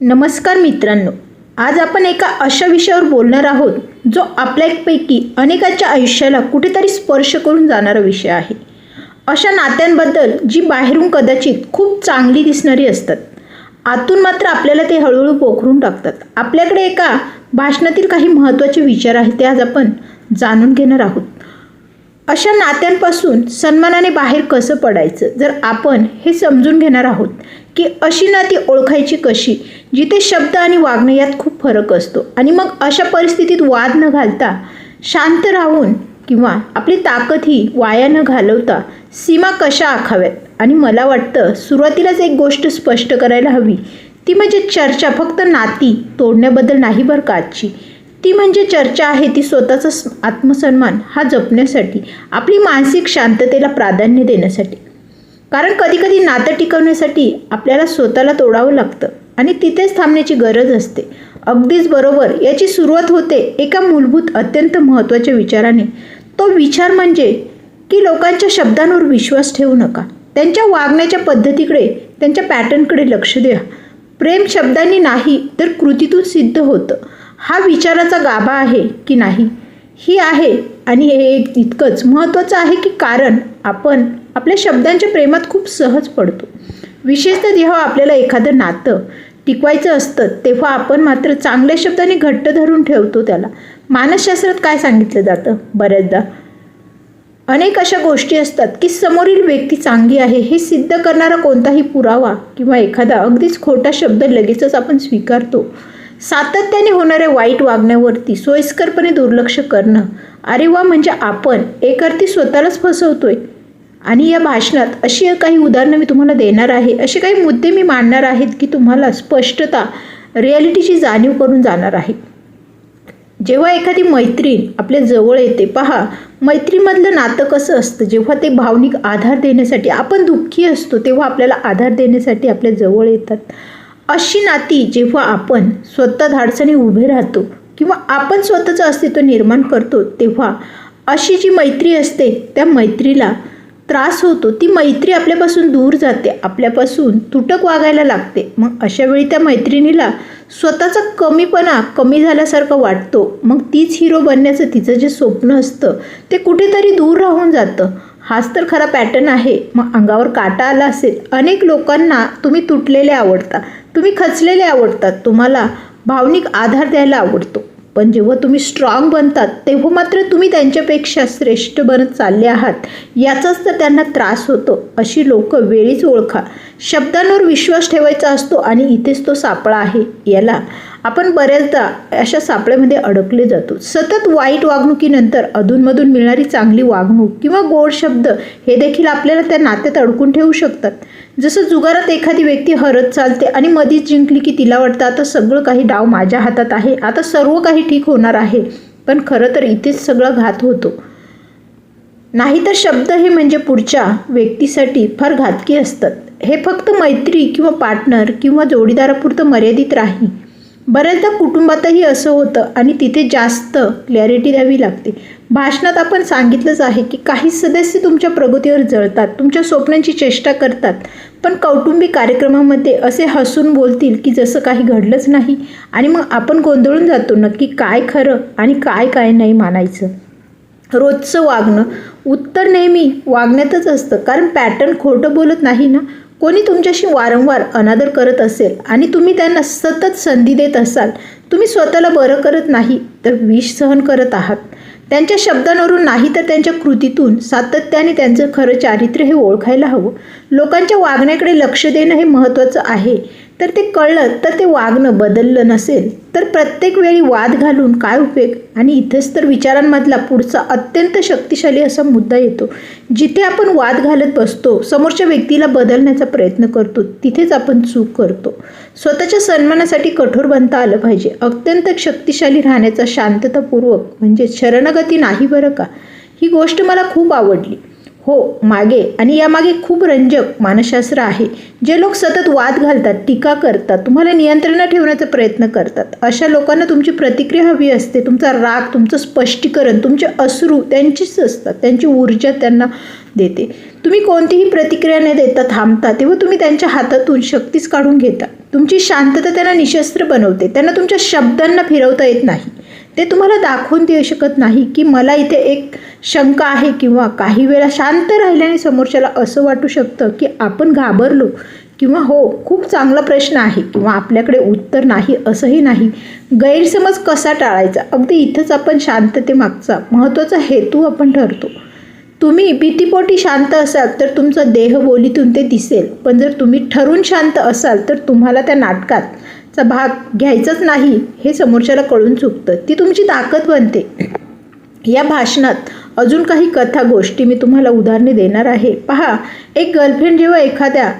नमस्कार मित्रांनो आज आपण एका अशा विषयावर बोलणार आहोत जो आपल्यापैकी अनेकांच्या आयुष्याला कुठेतरी स्पर्श करून जाणारा विषय आहे. अशा नात्यांबद्दल जी बाहेरून कदाचित खूप चांगली दिसणारी असतात आतून मात्र आपल्याला ते हळूहळू पोखरून टाकतात. आपल्याकडे एका भाषणातील काही महत्त्वाचे विचार आहेत ते आज आपण जाणून घेणार आहोत. अशा नात्यांपासून सन्मानाने बाहेर कसं पडायचं? जर आपण हे समजून घेणार आहोत की अशी नाती ओळखायची कशी जिथे शब्द आणि वागणं यात खूप फरक असतो आणि मग अशा परिस्थितीत वाद न घालता शांत राहून किंवा आपली ताकद ही वाया न घालवता सीमा कशा आखाव्यात? आणि मला वाटतं सुरुवातीलाच एक गोष्ट स्पष्ट करायला हवी. ती म्हणजे चर्चा फक्त नाती तोडण्याबद्दल नाही बरं का आजची? ती म्हणजे चर्चा आहे ती स्वतःचा आत्मसन्मान हा जपण्यासाठी आपली मानसिक शांततेला प्राधान्य देण्यासाठी. कारण कधीकधी नातं टिकवण्यासाठी आपल्याला स्वतःला तोडावं लागतं आणि तिथेच थांबण्याची गरज असते. अगदीच बरोबर याची सुरुवात होते एका मूलभूत अत्यंत महत्त्वाच्या विचाराने. तो विचार म्हणजे की लोकांच्या शब्दांवर विश्वास ठेवू नका. त्यांच्या वागण्याच्या पद्धतीकडे त्यांच्या पॅटर्नकडे लक्ष द्या. प्रेम शब्दांनी नाही तर कृतीतून सिद्ध होतं. हा विचाराचा गाभा आहे की नाही? ही आहे आणि हे एक इतकंच महत्त्वाचं आहे की कारण आपण आपल्या शब्दांच्या प्रेमात खूप सहज पडतो. विशेषतः जेव्हा आपल्याला एखादं नातं टिकवायचं असतं तेव्हा आपण मात्र चांगल्या शब्दाने घट्ट धरून ठेवतो त्याला. मानसशास्त्रात काय सांगितलं जातं? बऱ्याचदा अनेक अशा गोष्टी असतात की समोरील व्यक्ती चांगली आहे हे सिद्ध करणारा कोणताही पुरावा किंवा एखादा अगदीच खोटा शब्द लगेचच आपण स्वीकारतो. सातत्याने होणाऱ्या वाईट वागण्यावरती सोयीस्करपणे दुर्लक्ष करणं. अरे वा म्हणजे आपण एक अर्थी स्वतःलाच फसवतोय. आणि या भाषणात अशी काही उदाहरणं मी तुम्हाला देणार आहे. असे काही मुद्दे मी मांडणार आहेत की तुम्हाला स्पष्टता रिॲलिटीची जाणीव करून जाणार आहे. जेव्हा एखादी मैत्रीण आपल्या जवळ येते पहा मैत्रीमधलं नातं कसं असतं? जेव्हा ते भावनिक आधार देण्यासाठी आपण दुःखी असतो तेव्हा आपल्याला आधार देण्यासाठी आपल्या जवळ येतात. अशी नाती जेव्हा आपण स्वतः धाडसाने उभे राहतो किंवा आपण स्वतःचं अस्तित्व निर्माण करतो तेव्हा अशी जी मैत्री असते त्या मैत्रीला त्रास होतो. ती मैत्री आपल्यापासून दूर जाते आपल्यापासून तुटक वागायला लागते. मग अशा वेळी त्या मैत्रिणीला स्वतःचा कमीपणा कमी झाल्यासारखं वाटतो. मग तीच हिरो बनण्याचं तिचं जे स्वप्न असतं ते कुठेतरी दूर राहून जातं. हाच तर खरा पॅटर्न आहे. मग अंगावर काटा आला असेल अनेक लोकांना तुम्ही तुटलेले आवडता. तुम्ही खचलेले आवडतात तुम्हाला भावनिक आधार द्यायला आवडतो. पण जेव्हा तुम्ही स्ट्रॉंग बनतात तेव्हा मात्र तुम्ही त्यांच्यापेक्षा श्रेष्ठ बनत चालले आहात. याचाच तर त्यांना त्रास होतो. अशी लोक वेळीच ओळखा. शब्दांवर विश्वास ठेवायचा असतो आणि इथेच तो सापळा आहे. याला आपण बऱ्याचदा अशा सापळ्यामध्ये अडकले जातो. सतत वाईट वागणुकीनंतर अधूनमधून मिळणारी चांगली वागणूक किंवा गोड शब्द हे देखील आपल्याला त्या नात्यात अडकून ठेवू शकतात. जसं जुगारात एखादी व्यक्ती हरत चालते आणि मधीच जिंकली की तिला वाटतं आता सगळं काही डाव माझ्या हातात आहे आता सर्व काही ठीक होणार आहे. पण खरं तर इथेच सगळं घात होतो. नाहीतर शब्द हे म्हणजे पुढच्या व्यक्तीसाठी फार घातकी असतात. हे फक्त मैत्री किंवा पार्टनर किंवा जोडीदारापुरतं मर्यादित राही. बऱ्याचदा कुटुंबातही असं होतं आणि तिथे जास्त क्लॅरिटी द्यावी लागते. भाषणात आपण सांगितलंच आहे की काही सदस्य तुमच्या प्रगतीवर जळतात तुमच्या स्वप्नांची चेष्टा करतात पण कौटुंबिक कार्यक्रमामध्ये असे हसून बोलतील की जसं काही घडलंच नाही आणि मग आपण गोंधळून जातो नक्की काय खरं आणि काय काय नाही मानायचं. रोजचं वागणं उत्तर नेहमी वागण्यातच असतं कारण पॅटर्न खोटं बोलत नाही ना? कोणी तुमच्याशी वारंवार अनादर करत असेल आणि तुम्ही त्यांना सतत संधी देत असाल तुम्ही स्वतःला बरं करत नाही तर विष सहन करत आहात. त्यांच्या शब्दांवरून नाही तर त्यांच्या कृतीतून सातत्याने त्यांचं खरं चारित्र्य हे ओळखायला हवं. लोकांच्या वागण्याकडे लक्ष देणं हे महत्त्वाचं आहे. तर ते कळलं तर ते वागणं बदललं नसेल. तर प्रत्येक वेळी वाद घालून काय उपयोग? आणि इथंच तर विचारांमधला पुढचा अत्यंत शक्तिशाली असा मुद्दा येतो. जिथे आपण वाद घालत बसतो समोरच्या व्यक्तीला बदलण्याचा प्रयत्न करतो तिथेच आपण चूक करतो. स्वतःच्या सन्मानासाठी कठोर बनता आलं पाहिजे. अत्यंत शक्तिशाली राहण्याचा शांततापूर्वक म्हणजे शरणगती नाही बरं का? ही गोष्ट मला खूप आवडली. हो मागे. आणि यामागे खूप रंजक मानसशास्त्र आहे. जे लोक सतत वाद घालतात टीका करतात तुम्हाला नियंत्रणात ठेवण्याचा प्रयत्न करतात. अशा लोकांना तुमची प्रतिक्रिया हवी असते तुमचा राग तुमचं स्पष्टीकरण तुमचे अश्रू त्यांचीच असतात. त्यांची ऊर्जा त्यांना देते. तुम्ही कोणतीही प्रतिक्रिया न देता थांबता तेव्हा तुम्ही त्यांच्या हातातून शक्तीच काढून घेता. तुमची शांतता त्यांना निशस्त्र बनवते. त्यांना तुमच्या शब्दांना फिरवता येत नाही. ते तुम्हाला दाखवून देऊ शकत नाही की मला इथे एक शंका आहे किंवा काही वेळा शांत राहिल्याने समोरच्याला असं वाटू शकतं की आपण घाबरलो किंवा हो खूप चांगला प्रश्न आहे किंवा आपल्याकडे उत्तर नाही असंही नाही. गैरसमज कसा टाळायचा? अगदी इथंच आपण शांततेमागचा महत्त्वाचा हेतू आपण ठरतो. तुम्ही भीतीपोटी शांत असाल तर तुमचा देह बोलीतून ते दिसेल. पण जर तुम्ही ठरून शांत असाल तर तुम्हाला त्या नाटकात भाग घ्यायचाच नाही हे समोरच्याला कळून चुकतं. ती तुमची ताकद बनते. या भाषणात अजून काही कथा गोष्टी मी तुम्हाला उदाहरणे देणार आहे. पहा एक गर्लफ्रेंड जेव्हा एखाद्या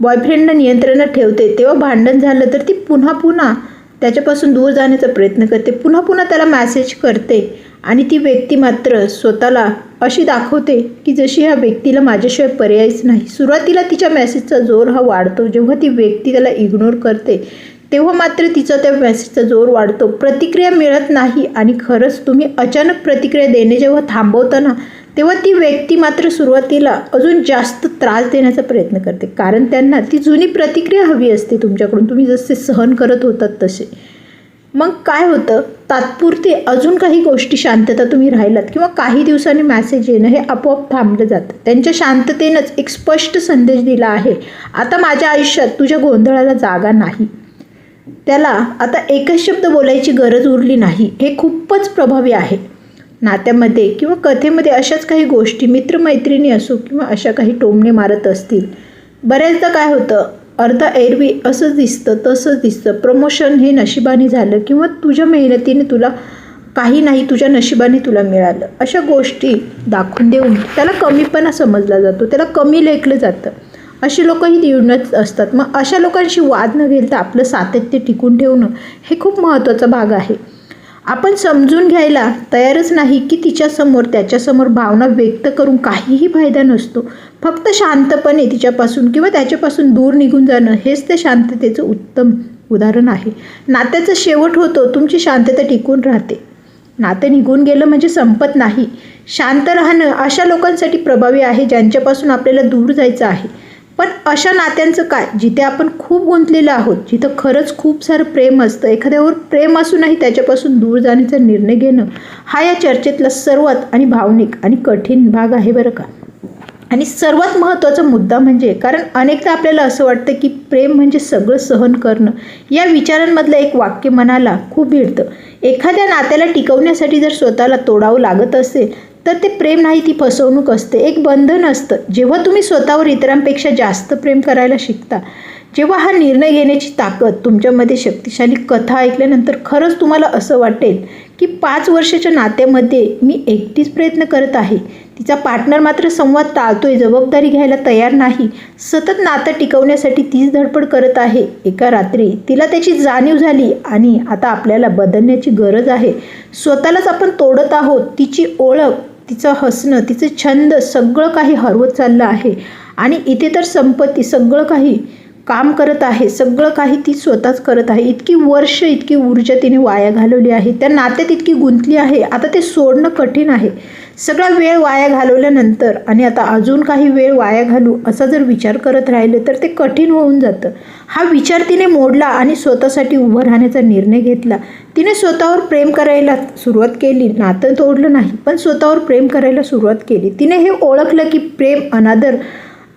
बॉयफ्रेंडला नियंत्रणात ठेवते तेव्हा भांडण झालं तर ती पुन्हा पुन्हा त्याच्यापासून दूर जाण्याचा प्रयत्न करते पुन्हा पुन्हा त्याला मॅसेज करते आणि ती व्यक्ती मात्र स्वतःला अशी दाखवते की जशी ह्या व्यक्तीला माझ्याशिवाय पर्यायच नाही. सुरुवातीला तिच्या मॅसेजचा जोर हा वाढतो जेव्हा ती व्यक्ती त्याला इग्नोर करते तेव्हा मात्र तिचा त्या मेसेजचा जोर वाढतो. प्रतिक्रिया मिळत नाही आणि खरंच तुम्ही अचानक प्रतिक्रिया देणे जेव्हा थांबवता ना तेव्हा ती व्यक्ती मात्र सुरुवातीला अजून जास्त त्रास देण्याचा प्रयत्न करते. कारण त्यांना ती जुनी प्रतिक्रिया हवी असते तुमच्याकडून. तुम्ही जसे सहन करत होतात तसे. मग काय होतं? तात्पुरते अजून काही गोष्टी शांतता तुम्ही राहिलात किंवा काही दिवसांनी मॅसेज येणं हे आपोआप थांबलं जातं. त्यांच्या शांततेनंच एक स्पष्ट संदेश दिला आहे. आता माझ्या आयुष्यात तुझ्या गोंधळाला जागा नाही. त्याला आता एकच शब्द बोलायची गरज उरली नाही. हे खूपच प्रभावी आहे. नात्यामध्ये किंवा कथेमध्ये अशाच काही गोष्टी मित्रमैत्रिणी असो किंवा अशा काही टोमणे मारत असतील बऱ्याचदा काय होतं अर्धा एरवी असंच दिसतं तसंच दिसतं. प्रमोशन हे नशिबाने झालं किंवा तुझ्या मेहनतीने तुला काही नाही तुझ्या नशिबाने तुला मिळालं. अशा गोष्टी दाखवून देऊन त्याला कमीपणा समजला जातो. त्याला कमी लेखलं जातं. अशी लोकंही निवडत असतात. मग अशा लोकांशी वाद न घेता आपलं सातत्य टिकून ठेवणं हे खूप महत्त्वाचा भाग आहे. आपण समजून घ्यायला तयारच नाही की तिच्यासमोर त्याच्यासमोर भावना व्यक्त करून काहीही फायदा नसतो. फक्त शांतपणे तिच्यापासून किंवा त्याच्यापासून दूर निघून जाणं हेच त्या शांततेचं उत्तम उदाहरण आहे. नात्याचा शेवट होतो तुमची शांतता टिकून राहते. नातं निघून गेलं म्हणजे संपत नाही. शांत राहणं अशा लोकांसाठी प्रभावी आहे ज्यांच्यापासून आपल्याला दूर जायचं आहे. पण अशा नात्यांचं काय? जिथे आपण खूप गुंतलेलो आहोत जिथं खरंच खूप सारं प्रेम असतं एखाद्यावर प्रेम असूनही त्याच्यापासून दूर जाण्याचा निर्णय घेणं हा या चर्चेतला सर्वात आणि भावनिक आणि कठीण भाग आहे बरं का? आणि सर्वात महत्त्वाचा मुद्दा म्हणजे कारण अनेकदा आपल्याला असं वाटतं की प्रेम म्हणजे सगळं सहन करणं. या विचारांमधलं एक वाक्य मनाला खूप भिडतं. एखाद्या नात्याला टिकवण्यासाठी जर स्वतःला तोडावं लागत असेल तर ते प्रेम नाही ती फसवणूक असते. एक बंधन असतं. जेव्हा तुम्ही स्वतःवर इतरांपेक्षा जास्त प्रेम करायला शिकता जेव्हा हा निर्णय घेण्याची ताकद तुमच्यामध्ये शक्तिशाली कथा ऐकल्यानंतर खरंच तुम्हाला असं वाटेल की पाच वर्षाच्या नात्यामध्ये मी एकटीच प्रयत्न करत आहे. तिचा पार्टनर मात्र संवाद टाळतोय जबाबदारी घ्यायला तयार नाही. सतत नातं टिकवण्यासाठी तीच धडपड करत आहे. एका रात्री तिला त्याची जाणीव झाली आणि आता आपल्याला बदलण्याची गरज आहे. स्वतःलाच आपण तोडत आहोत तिची ओळख तिचं हसणं तिचे छंद सगळं काही हरवत चाललं आहे. आणि इथे तर संपत्ती सगळं काही काम करत आहे सगळं काही ती स्वतःच करत आहे. इतकी वर्ष इतकी ऊर्जा तिने वाया घालवली आहे. त्या नात्यात इतकी गुंतली आहे. आता ते सोडणं कठीण आहे. सगळा वेळ वाया घालवल्यानंतर आणि आता अजून काही वेळ वाया घालू असा जर विचार करत राहिले तर ते कठीण होऊन जातं. हा विचार तिने मोडला आणि स्वतःसाठी उभं राहण्याचा निर्णय घेतला. तिने स्वतःवर प्रेम करायला सुरुवात केली. नातं तोडलं नाही पण स्वतःवर प्रेम करायला सुरुवात केली. तिने हे ओळखलं की प्रेम अनादर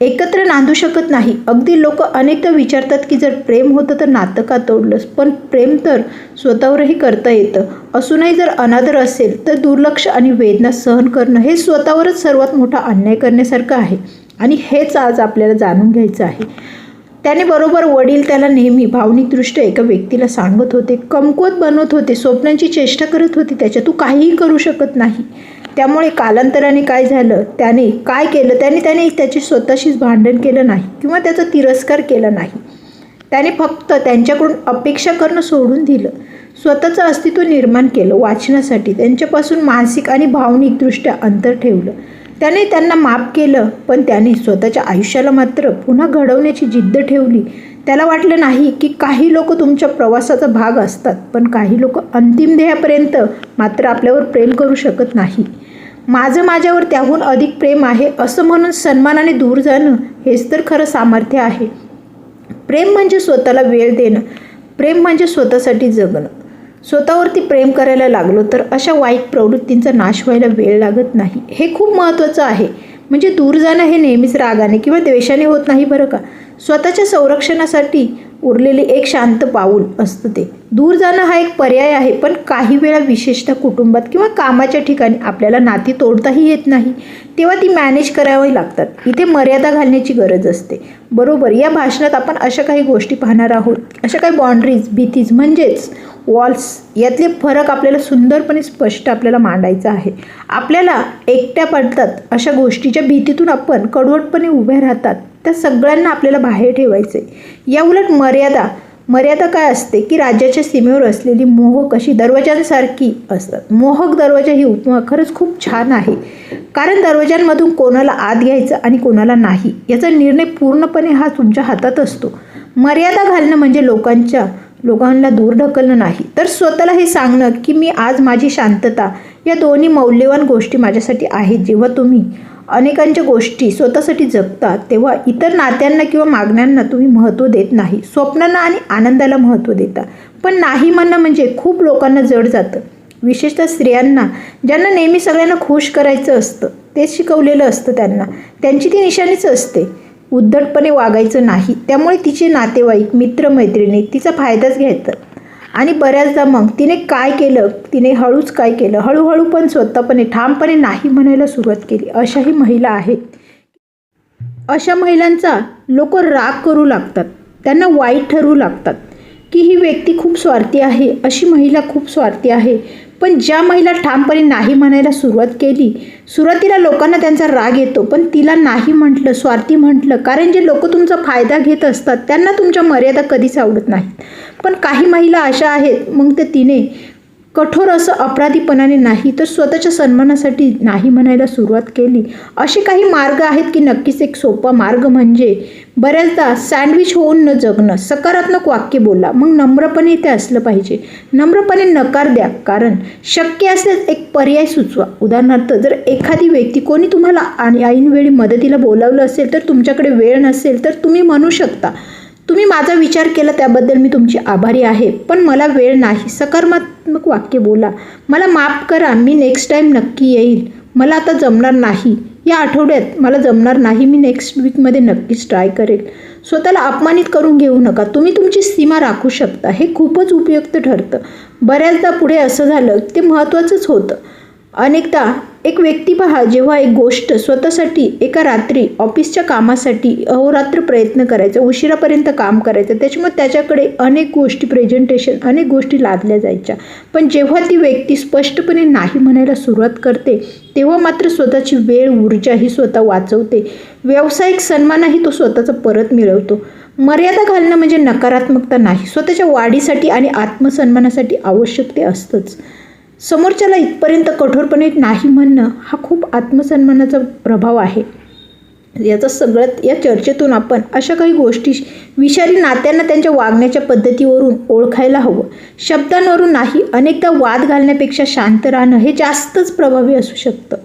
एकत्र नांदू शकत नाही. अगदी लोक अनेकदा विचारतात की जर प्रेम होतं तर नातं का तोडलंस? पण प्रेम तर स्वतःवरही करता येतं. असूनही जर अनादर असेल तर दुर्लक्ष आणि वेदना सहन करणं हे स्वतःवरच सर्वात मोठा अन्याय करण्यासारखं आहे. आणि हेच आज आपल्याला जाणून घ्यायचं आहे. त्याने बरोबर वडील त्याला नेहमी भावनिकदृष्ट्या एका व्यक्तीला सांगत होते कमकुवत बनवत होते स्वप्नांची चेष्टा करत होते त्याच्या तू काहीही करू शकत नाही. त्यामुळे कालांतराने काय झालं? त्याने काय केलं? त्याने त्याने त्याची स्वतःशीच भांडण केलं नाही किंवा त्याचा तिरस्कार केला नाही. त्याने फक्त त्यांच्याकडून अपेक्षा करणं सोडून दिलं. स्वतःचं अस्तित्व निर्माण केलं वाचनासाठी. त्यांच्यापासून मानसिक आणि भावनिकदृष्ट्या अंतर ठेवलं. त्याने त्यांना माफ केलं पण त्याने स्वतःच्या आयुष्याला मात्र पुन्हा घडवण्याची जिद्द ठेवली. त्याला वाटलं नाही की काही लोक तुमच्या प्रवासाचा भाग असतात पण काही लोक अंतिम ध्येयापर्यंत मात्र आपल्यावर प्रेम करू शकत नाही. माझं माझ्यावर त्याहून अधिक प्रेम आहे असं म्हणून सन्मानाने दूर जाणं हेच तर खरं सामर्थ्य आहे. प्रेम म्हणजे स्वतःला वेळ देणं. प्रेम म्हणजे स्वतःसाठी जगणं. स्वतःवरती प्रेम करायला लागलो तर अशा वाईट प्रवृत्तींचा नाश व्हायला वेळ लागत नाही. हे खूप महत्त्वाचं आहे. म्हणजे दूर जाणं हे नेहमीच रागाने किंवा द्वेषाने होत नाही बरं का? स्वतःच्या संरक्षणासाठी उरलेले एक शांत पाऊल असतं ते. दूर जाणं हा एक पर्याय आहे पण काही वेळा विशेषतः कुटुंबात किंवा कामाच्या ठिकाणी आपल्याला नाती तोडताही येत नाही. तेव्हा ती मॅनेज करावी लागतात. इथे मर्यादा घालण्याची गरज असते. बरोबर या भाषणात आपण अशा काही गोष्टी पाहणार आहोत. अशा काही बाँड्रीज भीतीज म्हणजेच वॉल्स यातले फरक आपल्याला सुंदरपणे स्पष्ट आपल्याला मांडायचा आहे. आपल्याला एकट्या पडतात अशा गोष्टीच्या भीतीतून आपण कडवटपणे उभ्या राहतात. त्या सगळ्यांना आपल्याला बाहेर ठेवायचं आहे या उलट मर्यादा मर्यादा काय असते? की राज्याच्या सीमेवर असलेली मोहक अशी दरवाजांसारखी असतात. मोहक दरवाजा ही उपमा खरंच खूप छान आहे. कारण दरवाजांमधून कोणाला आत घ्यायचं आणि कोणाला नाही याचा निर्णय पूर्णपणे हा तुमच्या हातात असतो. मर्यादा घालणं म्हणजे लोकांच्या लोकांना दूर ढकलणं नाही. तर स्वतःला हे सांगणं की मी आज माझी शांतता या दोन्ही मौल्यवान गोष्टी माझ्यासाठी आहेत. जेव्हा तुम्ही अनेकांच्या गोष्टी स्वतःसाठी जगता तेव्हा इतर नात्यांना किंवा मागण्यांना तुम्ही महत्त्व देत नाही. स्वप्नांना आणि आनंदाला महत्त्व देता. पण नाही म्हणणं म्हणजे खूप लोकांना जड जातं. विशेषतः स्त्रियांना ज्यांना नेहमी सगळ्यांना खुश करायचं असतं तेच शिकवलेलं असतं त्यांना. त्यांची ती निशाणीच असते. उद्धटपणे वागायचं नाही. त्यामुळे तिचे नातेवाईक मित्रमैत्रिणी तिचा फायदाच घ्यायचं आणि बऱ्याचदा मग तिने काय केलं? तिने हळूच काय केलं? हळूहळू पण स्वतःपणे ठामपणे नाही म्हणायला सुरुवात केली. अशाही महिला आहेत. अशा महिलांचा लोक राग करू लागतात. त्यांना वाईट ठरवू लागतात. की ही व्यक्ती खूप स्वार्थी आहे अशी महिला खूप स्वार्थी आहे. पण ज्या महिला ठामपणे नाही म्हणायला सुरुवात केली सुरुवातीला लोकांना त्यांचा राग येतो पण तिला नाही म्हटलं स्वार्थी म्हटलं कारण जे लोक तुमचा फायदा घेत असतात त्यांना तुमच्या मर्यादा कधीच आवडत नाहीत. पण काही महिला अशा आहेत मग ते तिने कठोर असं अपराधीपणाने नाही तर स्वतःच्या सन्मानासाठी नाही म्हणायला सुरुवात केली. असे काही मार्ग आहेत की नक्कीच एक सोपा मार्ग म्हणजे बऱ्याचदा सँडविच होऊन न जगणं सकारात्मक वाक्य बोला मग नम्रपणे ते असलं पाहिजे. नम्रपणे नकार द्या कारण शक्य असल्यास एक पर्याय सुचवा. उदाहरणार्थ जर एखादी व्यक्ती कोणी तुम्हाला आणि ऐनवेळी मदतीला बोलावलं असेल तर तुमच्याकडे वेळ नसेल तर तुम्ही म्हणू शकता तुम्ही माझा विचार केला त्याबद्दल मी तुमची आभारी आहे. पण मला वेळ नाही. सकारात्मक वाक्य बोला. मला माफ करा. मी नेक्स्ट टाईम नक्की येईल. मला आता जमणार नाही. या आठवड्यात मला जमणार नाही. मी नेक्स्ट वीकमध्ये नक्कीच ट्राय करेल. स्वतःला अपमानित करून घेऊ नका. तुम्ही तुमची सीमा राखू शकता. हे खूपच उपयुक्त ठरतं. बऱ्याचदा पुढे असं झालं ते महत्त्वाचंच होतं. अनेकदा एक व्यक्ती पहा जेव्हा एक गोष्ट स्वतःसाठी एका रात्री ऑफिसच्या कामासाठी अहोरात्र प्रयत्न करायचा उशिरापर्यंत काम करायचं त्याच्यामुळे त्याच्याकडे अनेक गोष्टी प्रेझेंटेशन अनेक गोष्टी लादल्या जायच्या. पण जेव्हा ती व्यक्ती स्पष्टपणे नाही म्हणायला सुरुवात करते तेव्हा मात्र स्वतःची वेळ ऊर्जा ही स्वतः वाचवते. व्यावसायिक सन्मानही तो स्वतःचा परत मिळवतो. मर्यादा घालणं म्हणजे नकारात्मकता नाही. स्वतःच्या वाढीसाठी आणि आत्मसन्मानासाठी आवश्यक ते असतंच. समोरच्याला इथपर्यंत कठोरपणे नाही म्हणणं हा खूप आत्मसन्मानाचा प्रभाव आहे. याचा सगळ्यात या चर्चेतून आपण अशा काही गोष्टी विषारी नात्यांना त्यांच्या वागण्याच्या पद्धतीवरून ओळखायला हवं. शब्दांवरून नाही अनेकदा वाद घालण्यापेक्षा शांत राहणं हे जास्तच प्रभावी असू शकतं.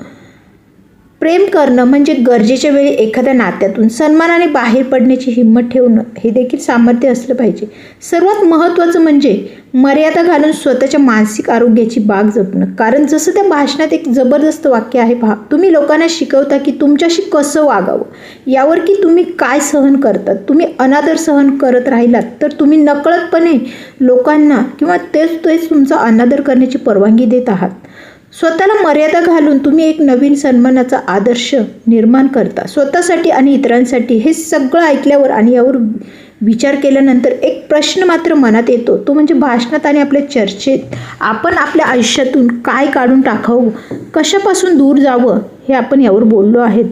प्रेम करणं म्हणजे गरजेच्या वेळी एखाद्या नात्यातून सन्मानाने बाहेर पडण्याची हिंमत ठेवणं हे देखील सामर्थ्य असलं पाहिजे. सर्वात महत्त्वाचं म्हणजे मर्यादा घालून स्वतःच्या मानसिक आरोग्याची बाग जपणं. कारण जसं त्या भाषणात एक जबरदस्त वाक्य आहे पहा तुम्ही लोकांना शिकवता की तुमच्याशी कसं वागावं? यावर की तुम्ही काय सहन करतात? तुम्ही अनादर सहन करत राहिलात तर तुम्ही नकळतपणे लोकांना किंवा तेच तेच तुमचा अनादर करण्याची परवानगी देत आहात. स्वतःला मर्यादा घालून तुम्ही एक नवीन सन्मानाचा आदर्श निर्माण करता. स्वतःसाठी आणि इतरांसाठी हे सगळं ऐकल्यावर आणि यावर विचार केल्यानंतर एक प्रश्न मात्र मनात येतो. तो म्हणजे भाषणात आणि आपल्या चर्चेत आपण आपल्या आयुष्यातून काय काढून टाकावं? कशापासून दूर जावं? हे आपण यावर बोललो आहेत.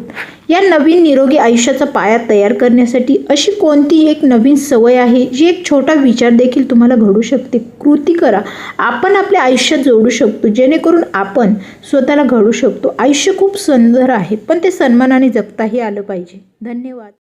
या नवीन निरोगी आयुष्याचा पाया तयार करण्यासाठी अशी कोणती एक नवीन सवय आहे जी एक छोटा विचार देखील तुम्हाला घडू शकते. कृती करा. आपण आपल्या आयुष्यात जोडू शकतो जेणेकरून आपण स्वतःला घडू शकतो. आयुष्य खूप सुंदर आहे पण ते सन्मानाने जगताही आलं पाहिजे. धन्यवाद.